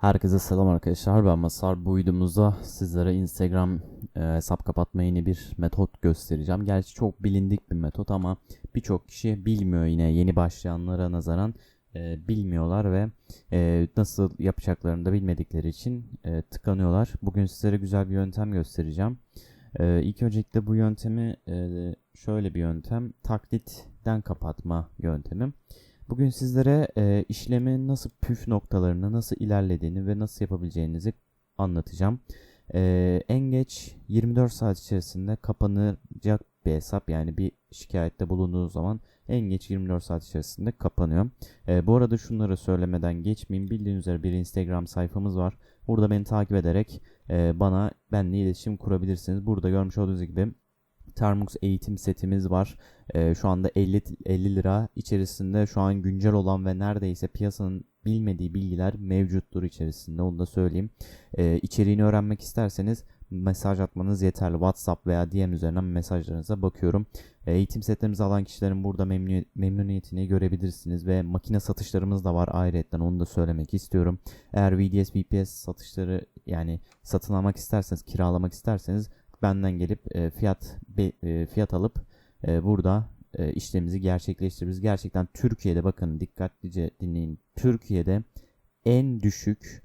Herkese selam arkadaşlar. Ben Masar. Bu videomuzda sizlere Instagram e, hesap kapatma yeni bir metot göstereceğim. Gerçi çok bilindik bir metot ama birçok kişi bilmiyor yine yeni başlayanlara nazaran e, bilmiyorlar ve e, nasıl yapacaklarını da bilmedikleri için e, tıkanıyorlar. Bugün sizlere güzel bir yöntem göstereceğim. E, ilk öncelikle bu yöntemi e, şöyle bir yöntem taklitten kapatma yöntemi. Bugün sizlere e, işlemin nasıl püf noktalarını, nasıl ilerlediğini ve nasıl yapabileceğinizi anlatacağım. E, en geç 24 saat içerisinde kapanacak bir hesap yani bir şikayette bulunduğu zaman en geç 24 saat içerisinde kapanıyor. E, bu arada şunları söylemeden geçmeyeyim. Bildiğiniz üzere bir Instagram sayfamız var. Burada beni takip ederek e, bana benimle iletişim kurabilirsiniz. Burada görmüş olduğunuz gibi Termux eğitim setimiz var. Ee, şu anda 50, 50 lira içerisinde şu an güncel olan ve neredeyse piyasanın bilmediği bilgiler mevcuttur içerisinde onu da söyleyeyim. Ee, içeriğini öğrenmek isterseniz mesaj atmanız yeterli. WhatsApp veya DM üzerinden mesajlarınıza bakıyorum. Ee, eğitim setlerimizi alan kişilerin burada memnun, memnuniyetini görebilirsiniz ve makine satışlarımız da var ayrıyetten onu da söylemek istiyorum. Eğer VDS, VPS satışları yani satın almak isterseniz, kiralamak isterseniz benden gelip e, fiyat be, e, fiyat alıp e, burada e, işlemimizi gerçekleştiririz. Gerçekten Türkiye'de bakın dikkatlice dinleyin. Türkiye'de en düşük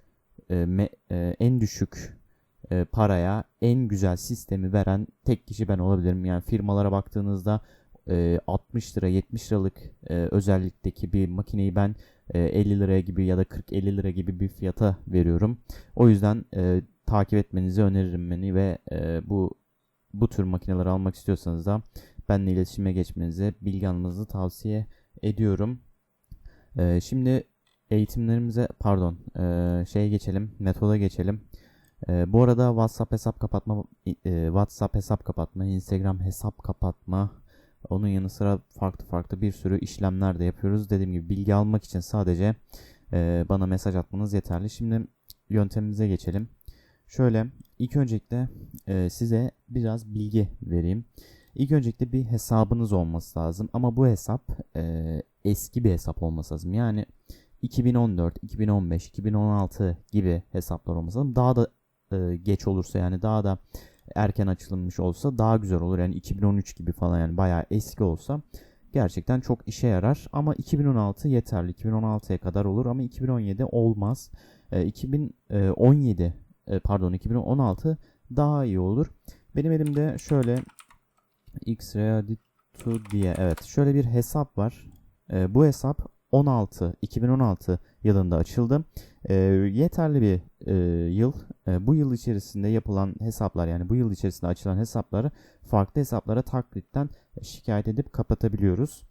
e, me, e, en düşük e, paraya en güzel sistemi veren tek kişi ben olabilirim. Yani firmalara baktığınızda e, 60 lira 70 liralık e, özellikteki bir makineyi ben e, 50 liraya gibi ya da 40-50 lira gibi bir fiyata veriyorum. O yüzden e, takip etmenizi öneririm beni ve e, bu bu tür makineleri almak istiyorsanız da benimle iletişime geçmenizi, bilgi almanızı tavsiye ediyorum. E, şimdi eğitimlerimize pardon e, şeye geçelim, metoda geçelim. E, bu arada WhatsApp hesap kapatma, e, WhatsApp hesap kapatma, Instagram hesap kapatma, onun yanı sıra farklı farklı bir sürü işlemler de yapıyoruz. Dediğim gibi bilgi almak için sadece e, bana mesaj atmanız yeterli. Şimdi yöntemimize geçelim. Şöyle ilk öncelikle e, size biraz bilgi vereyim. İlk öncelikle bir hesabınız olması lazım ama bu hesap e, eski bir hesap olması lazım. Yani 2014, 2015, 2016 gibi hesaplar olması lazım. Daha da e, geç olursa yani daha da erken açılmış olsa daha güzel olur. Yani 2013 gibi falan yani bayağı eski olsa gerçekten çok işe yarar. Ama 2016 yeterli. 2016'ya kadar olur ama 2017 olmaz. E, 2017 e, pardon 2016 daha iyi olur. Benim elimde şöyle 2 diye evet şöyle bir hesap var. E, bu hesap 16 2016 yılında açıldı. E, yeterli bir e, yıl. E, bu yıl içerisinde yapılan hesaplar yani bu yıl içerisinde açılan hesapları farklı hesaplara taklitten şikayet edip kapatabiliyoruz.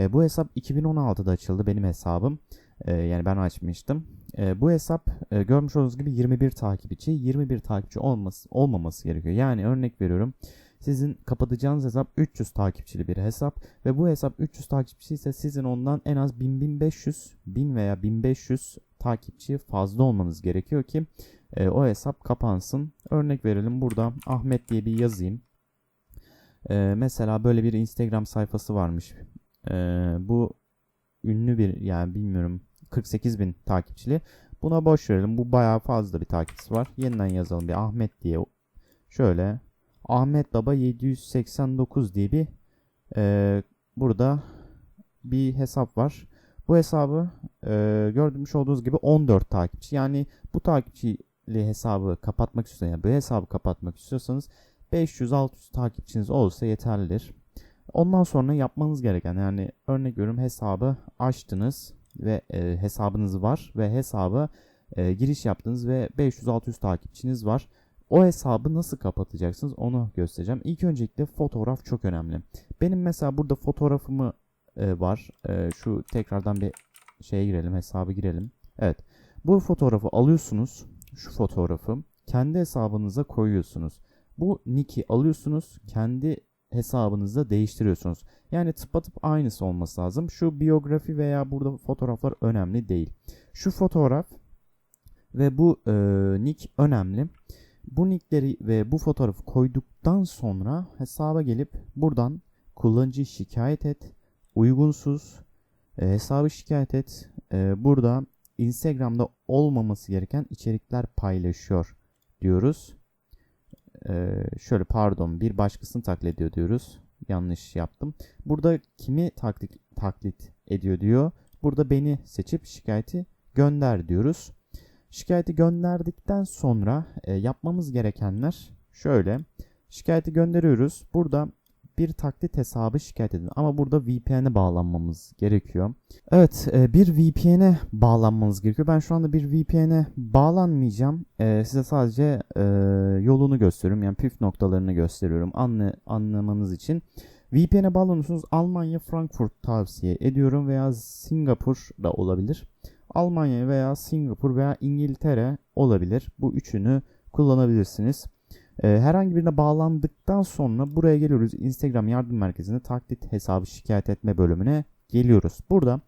E, bu hesap 2016'da açıldı benim hesabım. E, yani ben açmıştım. E, bu hesap e, görmüş olduğunuz gibi 21 takipçi. 21 takipçi olması, olmaması gerekiyor. Yani örnek veriyorum. Sizin kapatacağınız hesap 300 takipçili bir hesap ve bu hesap 300 takipçi ise sizin ondan en az 1000-1500, 1000 veya 1500 takipçi fazla olmanız gerekiyor ki e, o hesap kapansın. Örnek verelim burada Ahmet diye bir yazayım. E, mesela böyle bir Instagram sayfası varmış. E, bu ünlü bir yani bilmiyorum 48 bin takipçili. Buna boş verelim. Bu bayağı fazla bir takipçisi var. Yeniden yazalım bir Ahmet diye. Şöyle Ahmet Baba 789 diye bir e, burada bir hesap var. Bu hesabı e, gördüğümüz olduğunuz gibi 14 takipçi. Yani bu takipçili hesabı kapatmak istiyorsanız, yani bu hesabı kapatmak istiyorsanız 500-600 takipçiniz olsa yeterlidir. Ondan sonra yapmanız gereken yani örnek veriyorum hesabı açtınız ve e, hesabınız var ve hesabı e, giriş yaptınız ve 500-600 takipçiniz var. O hesabı nasıl kapatacaksınız onu göstereceğim. İlk öncelikle fotoğraf çok önemli. Benim mesela burada fotoğrafımı e, var. E, şu tekrardan bir şeye girelim, hesabı girelim. Evet. Bu fotoğrafı alıyorsunuz. Şu fotoğrafı kendi hesabınıza koyuyorsunuz. Bu nick'i alıyorsunuz. Kendi hesabınızda değiştiriyorsunuz. Yani tıpatıp aynısı olması lazım. Şu biyografi veya burada fotoğraflar önemli değil. Şu fotoğraf ve bu e, nick önemli. Bu nickleri ve bu fotoğrafı koyduktan sonra hesaba gelip buradan kullanıcı şikayet et, uygunsuz, e, hesabı şikayet et. E, burada Instagram'da olmaması gereken içerikler paylaşıyor diyoruz. Ee, şöyle pardon bir başkasını taklit ediyor diyoruz. Yanlış yaptım. Burada kimi taklit, taklit ediyor diyor. Burada beni seçip şikayeti gönder diyoruz. Şikayeti gönderdikten sonra e, yapmamız gerekenler şöyle. Şikayeti gönderiyoruz. Burada bir taklit hesabı şikayet edin. Ama burada VPN'e bağlanmamız gerekiyor. Evet e, bir VPN'e bağlanmanız gerekiyor. Ben şu anda bir VPN'e bağlanmayacağım. E, size sadece e, yolunu gösteriyorum. Yani püf noktalarını gösteriyorum. Anlı, anlamanız için. VPN'e bağlanıyorsunuz. Almanya, Frankfurt tavsiye ediyorum veya Singapur da olabilir. Almanya veya Singapur veya İngiltere olabilir. Bu üçünü kullanabilirsiniz. Ee, herhangi birine bağlandıktan sonra buraya geliyoruz. Instagram yardım merkezine taklit hesabı şikayet etme bölümüne geliyoruz. Burada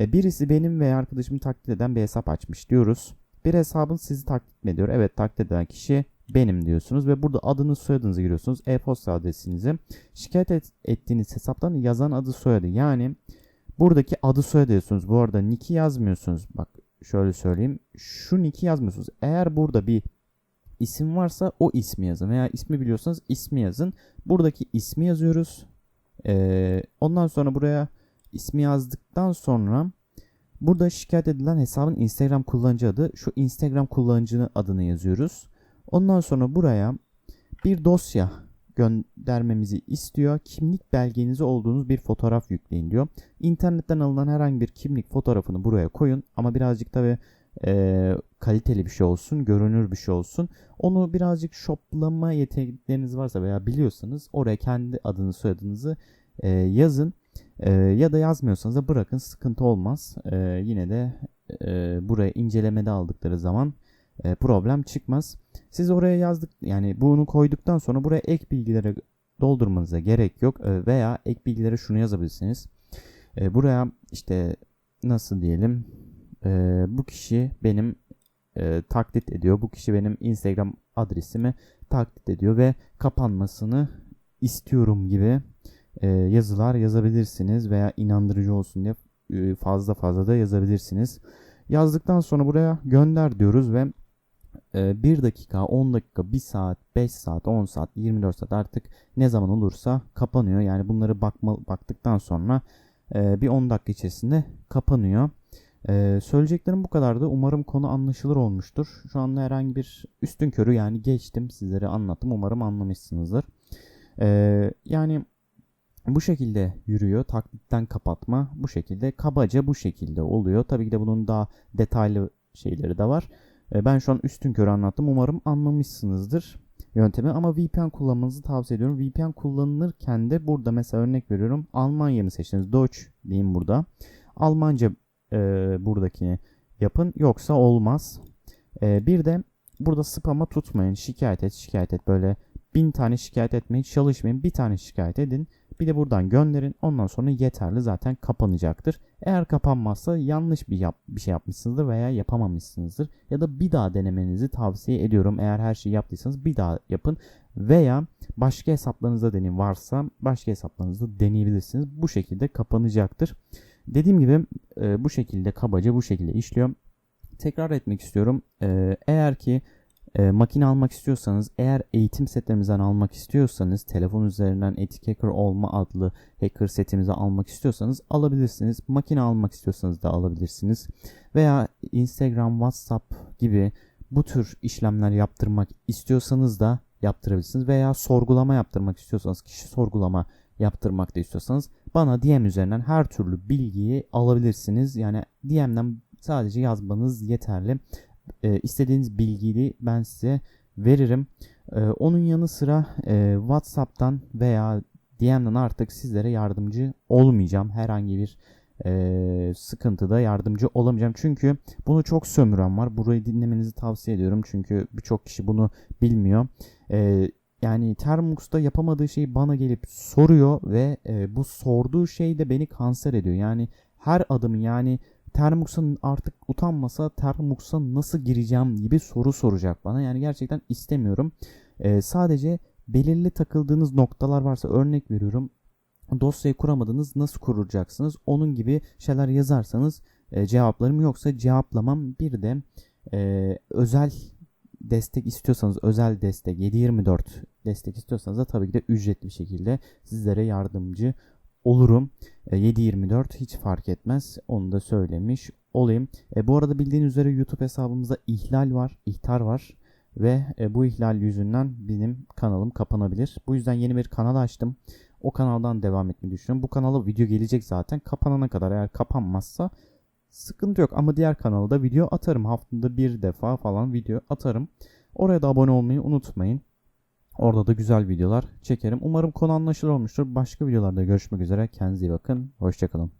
e, birisi benim veya arkadaşımı taklit eden bir hesap açmış diyoruz. Bir hesabın sizi taklit mi ediyor? Evet taklit eden kişi benim diyorsunuz ve burada adınız soyadınızı giriyorsunuz. E-posta adresinizi şikayet et, ettiğiniz hesaptan yazan adı soyadı yani buradaki adı soyadı yazıyorsunuz. Bu arada nick'i yazmıyorsunuz. Bak şöyle söyleyeyim. Şu nick'i yazmıyorsunuz. Eğer burada bir isim varsa o ismi yazın veya ismi biliyorsanız ismi yazın. Buradaki ismi yazıyoruz. Ee, ondan sonra buraya ismi yazdıktan sonra burada şikayet edilen hesabın Instagram kullanıcı adı şu Instagram kullanıcının adını yazıyoruz. Ondan sonra buraya bir dosya göndermemizi istiyor. Kimlik belgenizi olduğunuz bir fotoğraf yükleyin diyor. İnternetten alınan herhangi bir kimlik fotoğrafını buraya koyun ama birazcık tabi e, kaliteli bir şey olsun, görünür bir şey olsun. Onu birazcık shoplama yetenekleriniz varsa veya biliyorsanız oraya kendi adını soyadınızı e, yazın. E, ya da yazmıyorsanız da bırakın sıkıntı olmaz. E, yine de e, buraya incelemede aldıkları zaman e, problem çıkmaz. Siz oraya yazdık yani bunu koyduktan sonra buraya ek bilgilere doldurmanıza gerek yok e, veya ek bilgilere şunu yazabilirsiniz. E, buraya işte nasıl diyelim e, bu kişi benim e, taklit ediyor. Bu kişi benim Instagram adresimi taklit ediyor ve kapanmasını istiyorum gibi e, yazılar yazabilirsiniz veya inandırıcı olsun diye e, fazla fazla da yazabilirsiniz. Yazdıktan sonra buraya gönder diyoruz ve 1 dakika, 10 dakika, 1 saat, 5 saat, 10 saat, 24 saat artık ne zaman olursa kapanıyor. Yani bunları bakma, baktıktan sonra bir 10 dakika içerisinde kapanıyor. Ee, söyleyeceklerim bu kadardı. Umarım konu anlaşılır olmuştur. Şu anda herhangi bir üstün körü yani geçtim sizlere anlattım. Umarım anlamışsınızdır. Ee, yani bu şekilde yürüyor. Taklitten kapatma bu şekilde. Kabaca bu şekilde oluyor. Tabii ki de bunun daha detaylı şeyleri de var. Ee, ben şu an üstün körü anlattım. Umarım anlamışsınızdır yöntemi ama VPN kullanmanızı tavsiye ediyorum. VPN kullanılırken de burada mesela örnek veriyorum. Almanya mı seçtiniz? Deutsch diyeyim burada. Almanca e, buradakini yapın. Yoksa olmaz. E, bir de burada spam'a tutmayın. Şikayet et, şikayet et. Böyle bin tane şikayet etmeye çalışmayın. Bir tane şikayet edin. Bir de buradan gönderin. Ondan sonra yeterli zaten kapanacaktır. Eğer kapanmazsa yanlış bir, yap, bir şey yapmışsınızdır veya yapamamışsınızdır. Ya da bir daha denemenizi tavsiye ediyorum. Eğer her şeyi yaptıysanız bir daha yapın. Veya başka hesaplarınızda deneyin varsa başka hesaplarınızda deneyebilirsiniz. Bu şekilde kapanacaktır. Dediğim gibi e, bu şekilde kabaca bu şekilde işliyor. Tekrar etmek istiyorum. E, eğer ki e, makine almak istiyorsanız, eğer eğitim setlerimizden almak istiyorsanız, telefon üzerinden Etik Hacker olma adlı hacker setimizi almak istiyorsanız alabilirsiniz. Makine almak istiyorsanız da alabilirsiniz. Veya Instagram, WhatsApp gibi bu tür işlemler yaptırmak istiyorsanız da yaptırabilirsiniz. Veya sorgulama yaptırmak istiyorsanız, kişi sorgulama yaptırmak da istiyorsanız bana DM üzerinden her türlü bilgiyi alabilirsiniz. Yani DM'den sadece yazmanız yeterli. E, istediğiniz bilgiyi ben size veririm. E, onun yanı sıra e, WhatsApp'tan veya DM'den artık sizlere yardımcı olmayacağım. Herhangi bir e, sıkıntıda yardımcı olamayacağım. Çünkü bunu çok sömüren var. Burayı dinlemenizi tavsiye ediyorum. Çünkü birçok kişi bunu bilmiyor. E, yani Termux'ta yapamadığı şeyi bana gelip soruyor ve e, bu sorduğu şey de beni kanser ediyor. Yani her adımı yani Termux'a artık utanmasa Termux'a nasıl gireceğim gibi soru soracak bana. Yani gerçekten istemiyorum. E, sadece belirli takıldığınız noktalar varsa örnek veriyorum. Dosyayı kuramadınız nasıl kuracaksınız? Onun gibi şeyler yazarsanız e, cevaplarım yoksa cevaplamam. Bir de e, özel destek istiyorsanız özel destek 7/24 destek istiyorsanız da tabii ki de ücretli bir şekilde sizlere yardımcı olurum. E, 7/24 hiç fark etmez. Onu da söylemiş olayım. E, bu arada bildiğiniz üzere YouTube hesabımızda ihlal var, ihtar var ve e, bu ihlal yüzünden benim kanalım kapanabilir. Bu yüzden yeni bir kanal açtım. O kanaldan devam etmeyi düşünüyorum. Bu kanala video gelecek zaten. Kapanana kadar eğer kapanmazsa sıkıntı yok. Ama diğer kanala da video atarım. Haftada bir defa falan video atarım. Oraya da abone olmayı unutmayın. Orada da güzel videolar çekerim. Umarım konu anlaşılır olmuştur. Başka videolarda görüşmek üzere. Kendinize iyi bakın. Hoşçakalın.